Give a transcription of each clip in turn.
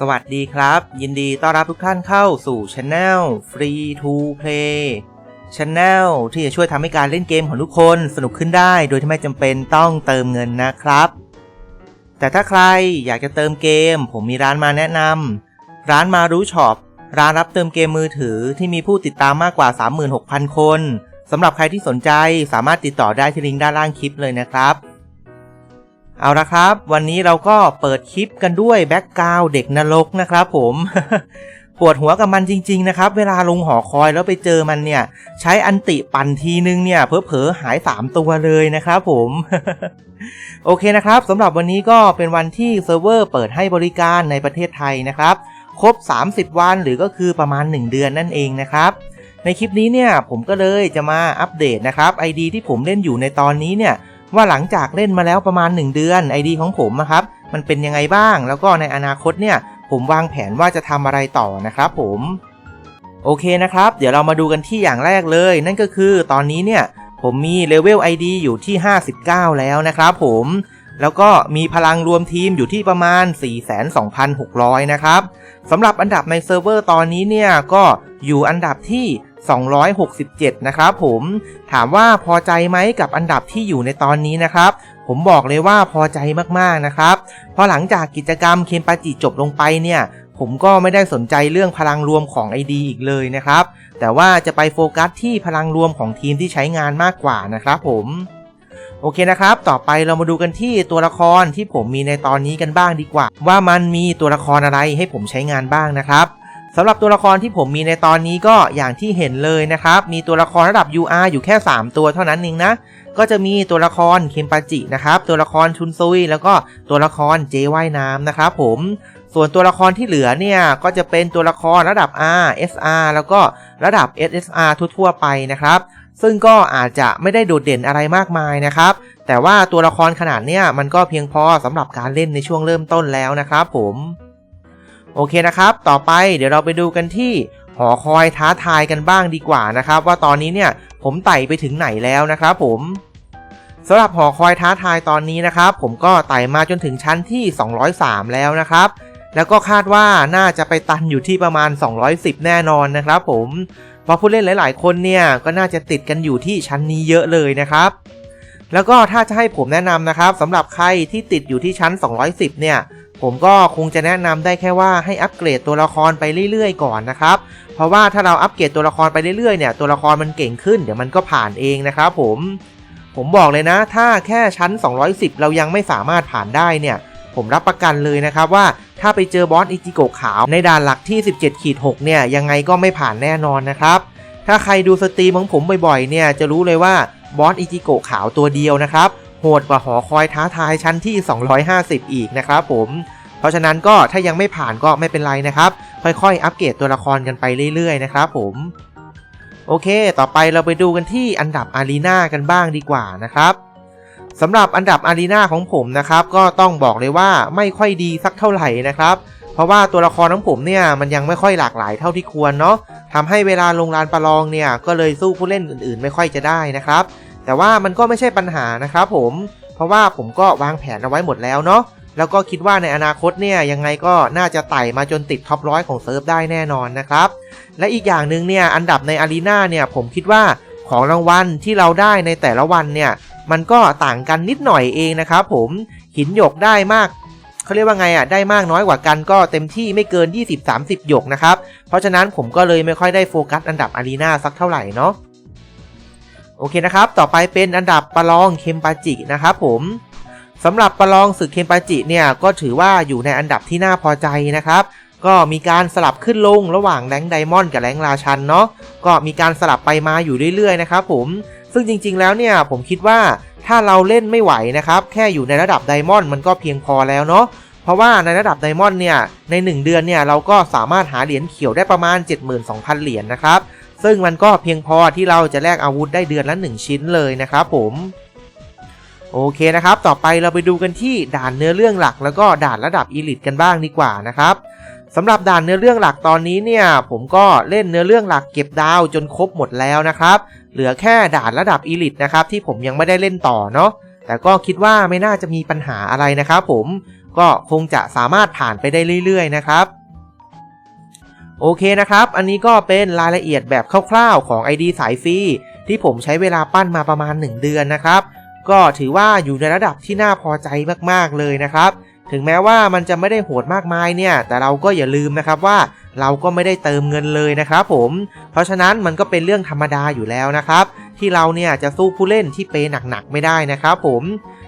สวัสดีครับ ยินดีต้อนรับทุกท่านเข้าสู่ช anel Free to Play Channel ที่จะช่วยทำให้การเล่นเกมของทุกคนสนุกขึ้นได้ โดยที่ไม่จำเป็นต้องเติมเงินนะครับ แต่ถ้าใครอยากจะเติมเกม ผมมีร้านมาแนะนำร้านมารู้ช็อปร้านรับเติมเกมมือถือที่มีผู้ติดตามมากกว่า 36,000 คนสำหรับใครที่สนใจสามารถติดต่อได้ที่ลิงก์ด้านล่างคลิปเลยนะครับ เอาละครับ วันนี้เราก็เปิดคลิปกันด้วยแบ็กกราวเด็กนรกนะครับผมปวดหัวกับมันจริงๆนะครับ เวลาลงหอคอยแล้วไปเจอมันเนี่ย ใช้อันติปั่นทีนึงเนี่ยเพอๆหาย 3 ตัวเลยนะครับผม โอเคนะครับสำหรับวันนี้ก็เป็นวันที่เซิร์ฟเวอร์เปิดให้บริการในประเทศไทยนะครับ ครบ 30 วันหรือก็คือประมาณ 1 เดือนนั่นเองนะครับ ในคลิปนี้เนี่ยผมก็เลยจะมาอัปเดตนะครับ ID ที่ผมเล่นอยู่ในตอนนี้เนี่ย ว่าหลังจากเล่นมาแล้วประมาณ 1 เดือน ID ของผมนะครับ มันเป็นยังไงบ้าง แล้วก็ในอนาคตเนี่ยผมวางแผนว่าจะทำอะไรต่อนะครับผมโอเคนะครับ เดี๋ยวเรามาดูกันที่อย่างแรกเลย นั่นก็คือตอนนี้เนี่ยผมมีเลเวล ID อยู่ที่ 59 แล้วนะครับผมแล้วก็มีพลังรวมทีมอยู่ที่ประมาณ 42,600 นะครับสำหรับอันดับในเซิร์ฟเวอร์ตอนนี้เนี่ยก็อยู่อันดับที่ 267 นะครับผมถามว่าพอใจไหมกับอันดับที่อยู่ในตอนนี้นะครับ ผมบอกเลยว่าพอใจมากๆนะครับ เพราะหลังจากกิจกรรมเคนปาจิจบลงไปเนี่ยผมก็ไม่ได้สนใจเรื่องพลังรวมของ ID อีกเลยนะครับ แต่ว่าจะไปโฟกัสที่พลังรวมของทีมที่ใช้งานมากกว่านะครับผมโอเคนะครับ ต่อไปเรามาดูกันที่ตัวละครที่ผมมีในตอนนี้กันบ้างดีกว่า ว่ามันมีตัวละครอะไรให้ผมใช้งานบ้างนะครับ สำหรับตัวละครที่ผมมีในตอนนี้ก็อย่างที่เห็นเลยนะครับ มีตัวละครระดับ UR อยู่แค่ 3 ตัวเท่านั้นเองนะ ก็จะมีตัวละครเคมปาจินะครับ ตัวละครชุนซุย แล้วก็ตัวละครเจว่ายน้ำนะครับผมส่วนตัวละครที่เหลือเนี่ย ก็จะเป็นตัวละครระดับ R SR แล้วก็ระดับ SSR ทั่วๆไปนะครับ ซึ่งก็อาจจะไม่ได้โดดเด่นอะไรมากมายนะครับ แต่ว่าตัวละครขนาดเนี้ยมันก็เพียงพอสำหรับการเล่นในช่วงเริ่มต้นแล้วนะครับผม โอเคนะครับ ต่อไปเดี๋ยวเราไปดูกันที่หอคอยท้าทายกันบ้างดีกว่านะครับ ว่าตอนนี้เนี่ยผมไต่ไปถึงไหนแล้วนะครับผมสำหรับหอคอยท้าทายตอนนี้นะครับ ผมก็ไต่มาจนถึงชั้นที่ 203 แล้วนะครับ แล้วก็คาดว่าน่าจะไปตันอยู่ที่ประมาณ 210 แน่นอนนะครับ ผมเพราะผู้เล่นหลาย ๆ คนเนี่ยก็น่าจะติดกันอยู่ที่ชั้นนี้เยอะเลยนะครับ แล้วก็ถ้าจะให้ผมแนะนำนะครับสำหรับใครที่ติดอยู่ที่ชั้น 210 เนี่ย ผมก็คงจะแนะนำได้แค่ว่าให้อัปเกรดตัวละครไปเรื่อยๆก่อนนะครับ เพราะว่าถ้าเราอัปเกรดตัวละครไปเรื่อยๆเนี่ยตัวละครมันเก่งขึ้นเดี๋ยวมันก็ผ่านเองนะครับผมผมบอกเลยนะ ถ้าแค่ชั้น 210 เรายังไม่สามารถผ่านได้เนี่ย ผมรับประกันเลยนะครับว่าถ้าไปเจอบอสอิจิโกะขาวในด่านหลักที่ 17ขีด6เนี่ยยังไงก็ไม่ผ่านแน่นอนนะครับ ถ้าใครดูสตรีมของผมบ่อยๆเนี่ยจะรู้เลยว่าบอสอิจิโกะขาวตัวเดียวนะครับ หดกว่าหอคอยท้าทายชั้นที่ 250 อีกนะครับผมเพราะฉะนั้นก็ถ้ายังไม่ผ่านก็ไม่เป็นไรนะครับ ค่อยๆ อัปเกรดตัวละครกันไปเรื่อยๆ นะครับผมโอเค ต่อไปเราไปดูกันที่อันดับอารีนากันบ้างดีกว่านะครับสำหรับอันดับอารีนาของผมนะครับ ก็ต้องบอกเลยว่าไม่ค่อยดีสักเท่าไหร่นะครับ เพราะว่าตัวละครของผมเนี่ยมันยังไม่ค่อยหลากหลายเท่าที่ควรเนาะทำให้เวลาลงลานประลองเนี่ยก็เลยสู้ผู้เล่นอื่นๆ ไม่ค่อยจะได้นะครับ แต่ว่ามันก็ไม่ใช่ปัญหานะครับผม เพราะว่าผมก็วางแผนเอาไว้หมดแล้วเนาะ แล้วก็คิดว่าในอนาคตเนี่ยยังไงก็น่าจะไต่มาจนติดท็อปร้อยของเซิร์ฟได้แน่นอนนะครับ และอีกอย่างหนึ่งเนี่ยอันดับในอารีนาเนี่ยผมคิดว่าของรางวัลที่เราได้ในแต่ละวันเนี่ยมันก็ต่างกันนิดหน่อยเองนะครับผมหินหยกได้มากเขาเรียกว่าไงอะได้มากน้อยกว่ากันก็เต็มที่ไม่เกิน 20-30 หยกนะครับ เพราะฉะนั้นผมก็เลยไม่ค่อยได้โฟกัสอันดับอารีนาสักเท่าไหร่เนาะ โอเคนะครับ ต่อไปเป็นอันดับประลองเคมปาจินะครับผมสำหรับประลองศึกเคมปาจิเนี่ยก็ถือว่าอยู่ในอันดับที่น่าพอใจนะครับ ก็มีการสลับขึ้นลงระหว่างแรงไดมอนด์กับแรงราชันเนาะก็มีการสลับไปมาอยู่เรื่อยๆนะครับผมซึ่งจริงๆแล้วเนี่ยผมคิดว่าถ้าเราเล่นไม่ไหวนะครับ แค่อยู่ในระดับไดมอนด์มันก็เพียงพอแล้วเนาะเพราะว่าในระดับไดมอนด์เนี่ยใน 1 เดือนเนี่ยเราก็สามารถหาเหรียญเขียวได้ประมาณ 72,000 เหรียญนะครับ ซึ่งมันก็เพียงพอที่เราจะแลกอาวุธได้เดือนละ 1 ชิ้นเลยนะครับผม โอเคนะครับ ต่อไปเราไปดูกันที่ด่านเนื้อเรื่องหลัก แล้วก็ด่านระดับอีลิตกันบ้างดีกว่านะครับสำหรับด่านเนื้อเรื่องหลักตอนนี้เนี่ยผมก็เล่นเนื้อเรื่องหลักเก็บดาวจนครบหมดแล้วนะครับ เหลือแค่ด่านระดับอีลิตนะครับที่ผมยังไม่ได้เล่นต่อเนาะแต่ก็คิดว่าไม่น่าจะมีปัญหาอะไรนะครับผมก็คงจะสามารถผ่านไปได้เรื่อยๆนะครับ โอเคนะครับ อันนี้ก็เป็นรายละเอียดแบบคร่าวๆของ ID สายฟรีที่ผมใช้เวลาปั้นมาประมาณ 1 เดือนนะครับ ก็ถือว่าอยู่ในระดับที่น่าพอใจมากๆเลยนะครับ ถึงแม้ว่ามันจะไม่ได้โหดมากมายเนี่ย แต่เราก็อย่าลืมนะครับว่าเราก็ไม่ได้เติมเงินเลยนะครับผม เพราะฉะนั้นมันก็เป็นเรื่องธรรมดาอยู่แล้วนะครับ ที่เราเนี่ยจะสู้ผู้เล่นที่เปหนักๆไม่ได้นะครับผม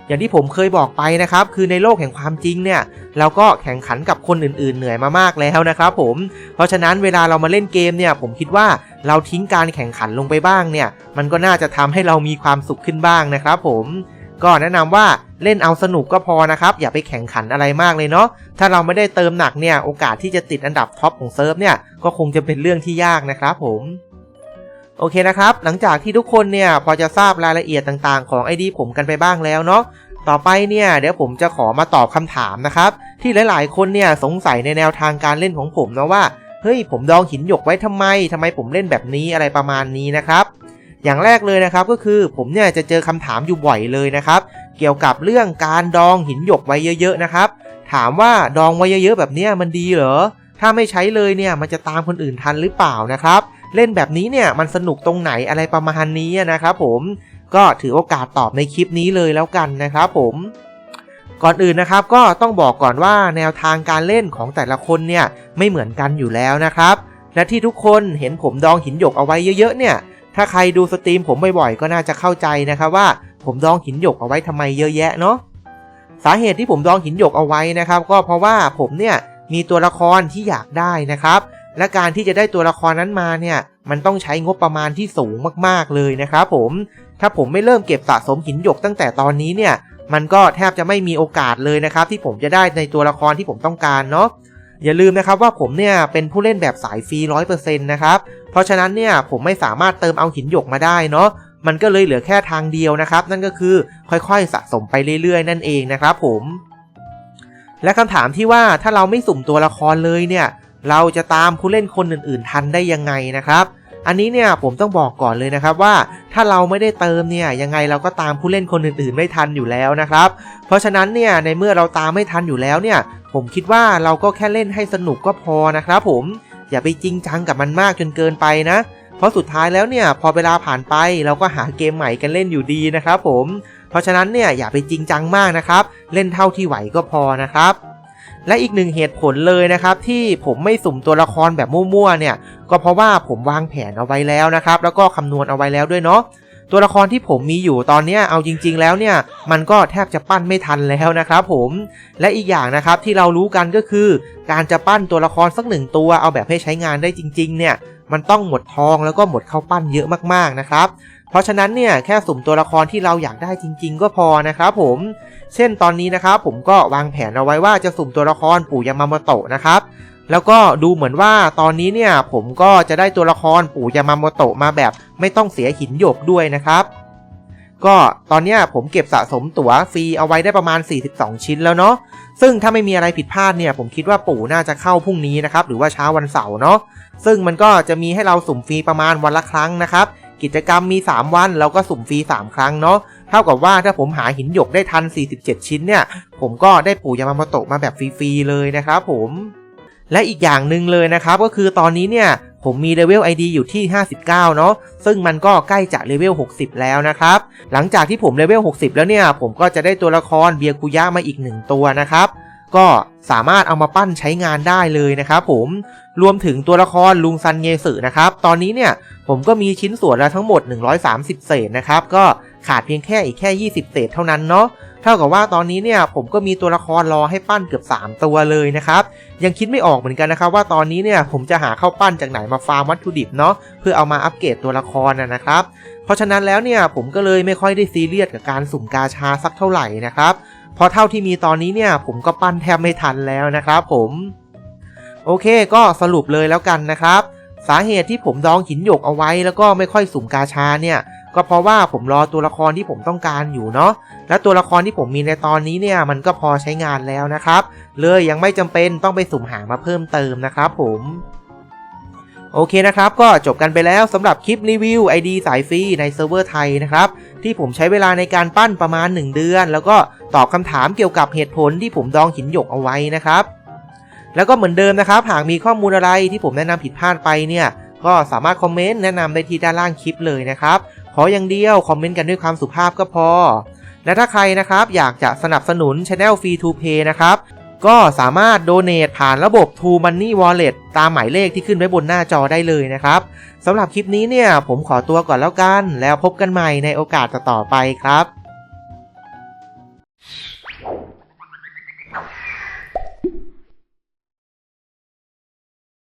อย่างที่ผมเคยบอกไปนะครับ คือในโลกแห่งความจริงเนี่ย เราก็แข่งขันกับคนอื่นๆ เหนื่อยมามากแล้วนะครับผม เพราะฉะนั้นเวลาเรามาเล่นเกมเนี่ย ผมคิดว่าเราทิ้งการแข่งขันลงไปบ้างเนี่ย มันก็น่าจะทำให้เรามีความสุขขึ้นบ้างนะครับผมก็แนะนำว่าเล่นเอาสนุกก็พอนะครับ อย่าไปแข่งขันอะไรมากเลยเนาะถ้าเราไม่ได้เติมหนักเนี่ยโอกาสที่จะติดอันดับท็อปของเซิร์ฟเนี่ยก็คงจะเป็นเรื่องที่ยากนะครับผม โอเคนะครับ หลังจากที่ทุกคนเนี่ยพอจะทราบรายละเอียดต่างๆ ของ ID ผมกันไปบ้างแล้วเนาะ ต่อไปเนี่ยเดี๋ยวผมจะขอมาตอบคำถามนะครับ ที่หลายๆ คนเนี่ยสงสัยในแนวทางการเล่นของผมนะว่า เฮ้ยผมดองหินหยกไว้ทำไมทำไมผมเล่นแบบนี้อะไรประมาณนี้นะครับ อย่างแรกเลยนะครับก็คือผมเนี่ยจะเจอคำถามอยู่บ่อยเลยนะครับ เกี่ยวกับเรื่องการดองหินหยกไว้เยอะ ๆ นะครับ ถามว่าดองไว้เยอะๆแบบเนี้ยมันดีเหรอ ถ้าไม่ใช้เลยเนี่ยมันจะตามคนอื่นทันหรือเปล่านะครับ เล่นแบบนี้เนี่ยมันสนุกตรงไหนอะไรประมาณนี้นะครับผมก็ถือโอกาสตอบในคลิปนี้เลยแล้วกันนะครับผมก่อนอื่นนะครับก็ต้องบอกก่อนว่าแนวทางการเล่นของแต่ละคนเนี่ยไม่เหมือนกันอยู่แล้วนะครับ และที่ทุกคนเห็นผมดองหินหยกเอาไว้เยอะๆเนี่ย ถ้าใครดูสตรีมผมบ่อยๆก็น่าจะเข้าใจนะครับว่าผมดองหินหยกเอาไว้ทำไมเยอะแยะเนาะสาเหตุที่ผมดองหินหยกเอาไว้นะครับ ก็เพราะว่าผมเนี่ยมีตัวละครที่อยากได้นะครับ และการที่จะได้ตัวละครนั้นมาเนี่ยมันต้องใช้งบประมาณที่สูงมากๆเลยนะครับผม ถ้าผมไม่เริ่มเก็บสะสมหินหยกตั้งแต่ตอนนี้เนี่ย มันก็แทบจะไม่มีโอกาสเลยนะครับ ที่ผมจะได้ในตัวละครที่ผมต้องการเนาะอย่าลืมนะครับว่าผมเนี่ยเป็นผู้เล่นแบบสายฟรีร้อยเปอร์เซ็นต์นะครับ เพราะฉะนั้นเนี่ยผมไม่สามารถเติมเอาหินหยกมาได้เนาะมันก็เลยเหลือแค่ทางเดียวนะครับ นั่นก็คือค่อยๆสะสมไปเรื่อยๆ นั่นเองนะครับผม และคำถามที่ว่าถ้าเราไม่สุ่มตัวละครเลยเนี่ย เราจะตามผู้เล่นคนอื่นๆ ทันได้ยังไงนะครับ อันนี้เนี่ยผมต้องบอกก่อนเลยนะครับว่าถ้าเราไม่ได้เติมเนี่ยยังไงเราก็ตามผู้เล่นคนอื่นๆ ไม่ทันอยู่แล้วนะครับ เพราะฉะนั้นเนี่ยในเมื่อเราตามไม่ทันอยู่แล้วเนี่ยผมคิดว่าเราก็แค่เล่นให้สนุกก็พอนะครับ ผมอย่าไปจริงจังกับมันมากจนเกินไปนะ เพราะสุดท้ายแล้วเนี่ยพอเวลาผ่านไปเราก็หาเกมใหม่กันเล่นอยู่ดีนะครับผม เพราะฉะนั้นเนี่ยอย่าไปจริงจังมากนะครับ เล่นเท่าที่ไหวก็พอนะครับ และอีกหนึ่งเหตุผลเลยนะครับที่ผมไม่สุ่มตัวละครแบบมั่วๆเนี่ยก็เพราะว่าผมวางแผนเอาไว้แล้วนะครับแล้วก็คำนวณเอาไว้แล้วด้วยเนาะตัวละครที่ผมมีอยู่ตอนนี้เอาจริง ๆ แล้วเนี่ยมันก็แทบจะปั้นไม่ทันแล้วนะครับผมและอีกอย่างนะครับที่เรารู้กันก็คือ การจะปั้นตัวละครสักหนึ่งตัวเอาแบบให้ใช้งานได้จริง ๆ เนี่ยมันต้องหมดทองแล้วก็หมดเข้าปั้นเยอะมากๆนะครับ ราะฉะนั้นเนี่ยแค่สุ่มตัวละครที่เราอยากได้จริง ๆ ก็พอนะครับผม เช่นตอนนี้นะครับผมก็วางแผนเอาไว้ว่าจะสุ่มตัวละครปู่ยามาโมโตะนะครับแล้วก็ดูเหมือนว่าตอนนี้เนี่ยผมก็จะได้ตัวละครปู่ยามาโมโตะมาแบบ ไม่ต้องเสียหินหยกด้วยนะครับ ก็ตอนนี้ผมเก็บสะสมตั๋วฟรีเอาไว้ได้ประมาณ 42 ชิ้นแล้วเนาะซึ่งถ้าไม่มีอะไรผิดพลาดเนี่ยผมคิดว่าปู่น่าจะเข้าพรุ่งนี้นะครับหรือว่าเช้าวันเสาร์เนาะซึ่งมันก็จะมีให้เราสุ่มฟรีประมาณวันละครั้งนะครับ กิจกรรมมี 3 วันเราก็สุ่มฟรี 3 ครั้งเนาะเท่ากับว่าถ้าผมหาหินหยกได้ทัน 47 ชิ้นเนี่ย ผมก็ได้ปู่ยามาโมโตะมาแบบฟรีๆเลยนะครับผมและอีกอย่างหนึ่งเลยนะครับก็คือตอนนี้เนี่ยผมมีเลเวล ID อยู่ที่ 59 เนาะซึ่งมันก็ใกล้จะเลเวล 60 แล้วนะครับ หลังจากที่ผมเลเวล 60 แล้วเนี่ย ผมก็จะได้ตัวละครเบียกุยะมาอีก 1 ตัวนะครับ ก็สามารถเอามาปั้นใช้งานได้เลยนะครับผมรวมถึงตัวละครลุงซันเงสึนะครับ ตอนนี้เนี่ยผมก็มีชิ้นส่วนแล้วทั้งหมด 130 เศษนะครับ ก็ขาดเพียงแค่อีกแค่ 20 เศษเท่านั้นเนาะเท่ากับว่าตอนนี้เนี่ยผมก็มีตัวละครรอให้ปั้นเกือบ 3 ตัวเลยนะครับ ยังคิดไม่ออกเหมือนกันนะครับ ว่าตอนนี้เนี่ยผมจะหาเข้าปั้นจากไหนมาฟาร์มวัตถุดิบเนาะเพื่อเอามาอัปเกรดตัวละครนะครับ เพราะฉะนั้นแล้วเนี่ยผมก็เลยไม่ค่อยได้ซีเรียสกับการสุ่มกาชาสักเท่าไหร่นะครับ เพราะเท่าที่มีตอนนี้เนี่ย ผมก็ปั้นแทบไม่ทันแล้วนะครับผม โอเคก็สรุปเลยแล้วกันนะครับ สาเหตุที่ผมดองหินหยกเอาไว้แล้วก็ไม่ค่อยสุ่มกาชาเนี่ย ก็เพราะว่าผมรอตัวละครที่ผมต้องการอยู่เนาะและตัวละครที่ผมมีในตอนนี้เนี่ยมันก็พอใช้งานแล้วนะครับ เลยยังไม่จำเป็นต้องไปสุ่มหามาเพิ่มเติมนะครับ ผมโอเคนะครับ ก็จบกันไปแล้วสำหรับคลิปรีวิว ID สายฟรีในเซิร์ฟเวอร์ไทยนะครับ ที่ผมใช้เวลาในการปั้นประมาณ 1 เดือน แล้วก็ ตอบคำถามเกี่ยวกับเหตุผลที่ผมดองหินหยกเอาไว้นะครับ แล้วก็เหมือนเดิมนะครับ หากมีข้อมูลอะไรที่ผมแนะนำผิดพลาดไปเนี่ย ก็สามารถคอมเมนต์แนะนำได้ที่ด้านล่างคลิปเลยนะครับ ขออย่างเดียวคอมเมนต์กันด้วยความสุภาพก็พอ และถ้าใครนะครับอยากจะสนับสนุน Channel Free to Play นะครับก็สามารถโดเน a ผ่านระบบ True Money Wallet ตามหมายเลขที่ขึ้นไว้บนหน้าจอได้เลยนะครับสำหรับคลิปนี้เนี่ยผมขอตัวก่อนแล้วกัน แล้วพบกันใหม่ในโอกาสต่อไปครับ